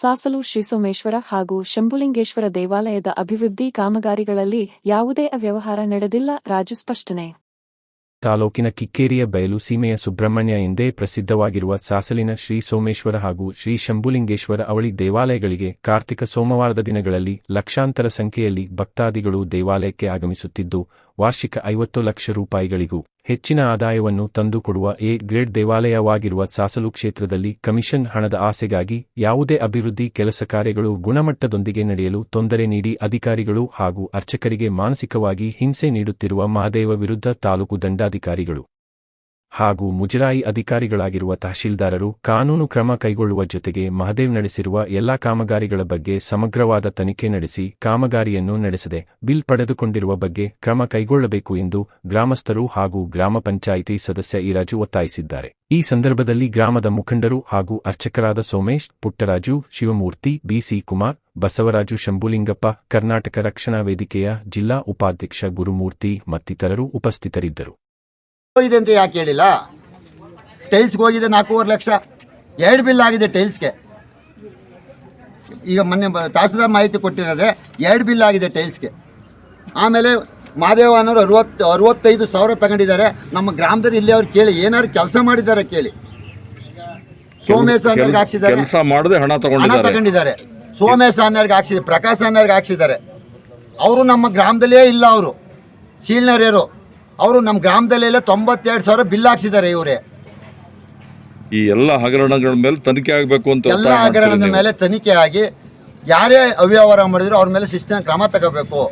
ಸಾಸಲು ಶ್ರೀ ಸೋಮೇಶ್ವರ ಹಾಗೂ ಶಂಭುಲಿಂಗೇಶ್ವರ ದೇವಾಲಯದ ಅಭಿವೃದ್ಧಿ ಕಾಮಗಾರಿಗಳಲ್ಲಿ ಯಾವುದೇ ಅವ್ಯವಹಾರ ನಡೆದಿಲ್ಲ, ರಾಜು ಸ್ಪಷ್ಟನೆ. ತಾಲೂಕಿನ ಕಿಕ್ಕೇರಿಯ ಬಯಲು ಸೀಮೆಯ ಸುಬ್ರಹ್ಮಣ್ಯ ಎಂದೇ ಪ್ರಸಿದ್ಧವಾಗಿರುವ ಸಾಸಲಿನ ಶ್ರೀ ಸೋಮೇಶ್ವರ ಹಾಗೂ ಶ್ರೀ ಶಂಭುಲಿಂಗೇಶ್ವರ ಅವಳಿ ದೇವಾಲಯಗಳಿಗೆ ಕಾರ್ತಿಕ ಸೋಮವಾರದ ದಿನಗಳಲ್ಲಿ ಲಕ್ಷಾಂತರ ಸಂಖ್ಯೆಯಲ್ಲಿ ಭಕ್ತಾದಿಗಳು ದೇವಾಲಯಕ್ಕೆ ಆಗಮಿಸುತ್ತಿದ್ದು, ವಾರ್ಷಿಕ ಐವತ್ತು ಲಕ್ಷ ರೂಪಾಯಿಗಳಿಗೂ ಹೆಚ್ಚಿನ ಆದಾಯವನ್ನು ತಂದುಕೊಡುವ ಎ ಗ್ರೇಡ್ ದೇವಾಲಯವಾಗಿರುವ ಸಾಸಲು ಕ್ಷೇತ್ರದಲ್ಲಿ ಕಮಿಷನ್ ಹಣದ ಆಸೆಗಾಗಿ ಯಾವುದೇ ಅಭಿವೃದ್ಧಿ ಕೆಲಸ ಕಾರ್ಯಗಳು ಗುಣಮಟ್ಟದೊಂದಿಗೆ ನಡೆಯಲು ತೊಂದರೆ ನೀಡಿ ಅಧಿಕಾರಿಗಳು ಹಾಗೂ ಅರ್ಚಕರಿಗೆ ಮಾನಸಿಕವಾಗಿ ಹಿಂಸೆ ನೀಡುತ್ತಿರುವ ಮಹದೇವ ವಿರುದ್ಧ ತಾಲೂಕು ದಂಡಾಧಿಕಾರಿಗಳು. ಹಾಗೂ ಮುಜರಾಯಿ ಅಧಿಕಾರಿಗಳಾಗಿರುವ ತಹಶೀಲ್ದಾರರು ಕಾನೂನು ಕ್ರಮ ಕೈಗೊಳ್ಳುವ ಜೊತೆಗೆ ಮಹದೇವ್ ನಡೆಸಿರುವ ಎಲ್ಲಾ ಕಾಮಗಾರಿಗಳ ಬಗ್ಗೆ ಸಮಗ್ರವಾದ ತನಿಖೆ ನಡೆಸಿ ಕಾಮಗಾರಿಯನ್ನು ನಡೆಸದೆ ಬಿಲ್ ಪಡೆದುಕೊಂಡಿರುವ ಬಗ್ಗೆ ಕ್ರಮ ಕೈಗೊಳ್ಳಬೇಕು ಎಂದು ಗ್ರಾಮಸ್ಥರು ಹಾಗೂ ಗ್ರಾಮ ಪಂಚಾಯಿತಿ ಸದಸ್ಯ ಈರಾಜು ಒತ್ತಾಯಿಸಿದ್ದಾರೆ. ಈ ಸಂದರ್ಭದಲ್ಲಿ ಗ್ರಾಮದ ಮುಖಂಡರು ಹಾಗೂ ಅರ್ಚಕರಾದ ಸೋಮೇಶ್, ಪುಟ್ಟರಾಜು, ಶಿವಮೂರ್ತಿ, ಬಿಸಿ ಕುಮಾರ್, ಬಸವರಾಜು ಶಂಭುಲಿಂಗಪ್ಪ, ಕರ್ನಾಟಕ ರಕ್ಷಣಾ ವೇದಿಕೆಯ ಜಿಲ್ಲಾ ಉಪಾಧ್ಯಕ್ಷ ಗುರುಮೂರ್ತಿ ಮತ್ತಿತರರು ಉಪಸ್ಥಿತರಿದ್ದರು. ಹೋಗಿದೆ ಅಂತ ಯಾಕೆ ಹೇಳಿಲ್ಲ? ಟೈಲ್ಸ್ಗೆ ಹೋಗಿದೆ ನಾಲ್ಕೂವರೆ ಲಕ್ಷ. ಎರಡು ಬಿಲ್ ಆಗಿದೆ ಟೈಲ್ಸ್ಗೆ ಈಗ ಮೊನ್ನೆ ತಾಸದ ತಹಸೀಲ್ದಾರ್ ಮಾಹಿತಿ ಕೊಟ್ಟಿರೋದೆ ಎರಡು ಬಿಲ್ ಆಗಿದೆ ಟೈಲ್ಸ್ಗೆ ಆಮೇಲೆ ಮಾದೇವ ಅನ್ನೋರು ಅರವತ್ತು ಅರವತ್ತೈದು ಸಾವಿರ ತಗೊಂಡಿದ್ದಾರೆ. ನಮ್ಮ ಗ್ರಾಮದಲ್ಲಿ ಇಲ್ಲಿ ಅವ್ರು ಕೇಳಿ ಏನಾದ್ರು ಕೆಲಸ ಮಾಡಿದ್ದಾರೆ ಕೇಳಿ. ಸೋಮೇಶ ಅನ್ನೋರ್ಗೆ ಹಾಕ್ಸಿದ್ದಾರೆ. ಕೆಲಸ ಮಾಡದೆ ಹಣ ಹಣ ತಗೊಂಡಿದ್ದಾರೆ. ಸೋಮೇಶ ಅನ್ನೋರ್ಗೆ ಹಾಕ್ಸಿದ್ದಾರೆ ಪ್ರಕಾಶ್ ಅನ್ನೋರ್ಗೆ ಹಾಕ್ಸಿದ್ದಾರೆ. ಅವರು ನಮ್ಮ ಗ್ರಾಮದಲ್ಲೇ ಇಲ್ಲ ಅವರು. ಸೀಳ್ನರೇರು. ಅವರು ನಮ್ಮ ಗ್ರಾಮದಲ್ಲೆಲ್ಲ ತೊಂಬತ್ತೆರಡು ಸಾವಿರ ಬಿಲ್ ಹಾಕ್ಸಿದ್ದಾರೆ ಇವರೇ ಈ ಎಲ್ಲ ಹಗರಣಗಳ ಮೇಲೆ ತನಿಖೆ ಆಗಬೇಕು ಅಂತ ಎಲ್ಲ ಒತ್ತಾಯ ಹಗರಣದ ನೀವು. ಮೇಲೆ ತನಿಖೆ ಆಗಿ ಯಾರೇ ಅವ್ಯವಹಾರ ಮಾಡಿದ್ರು ಅವ್ರ ಮೇಲೆ ಶಿಸ್ತಿನ ಕ್ರಮ ತಗೋಬೇಕು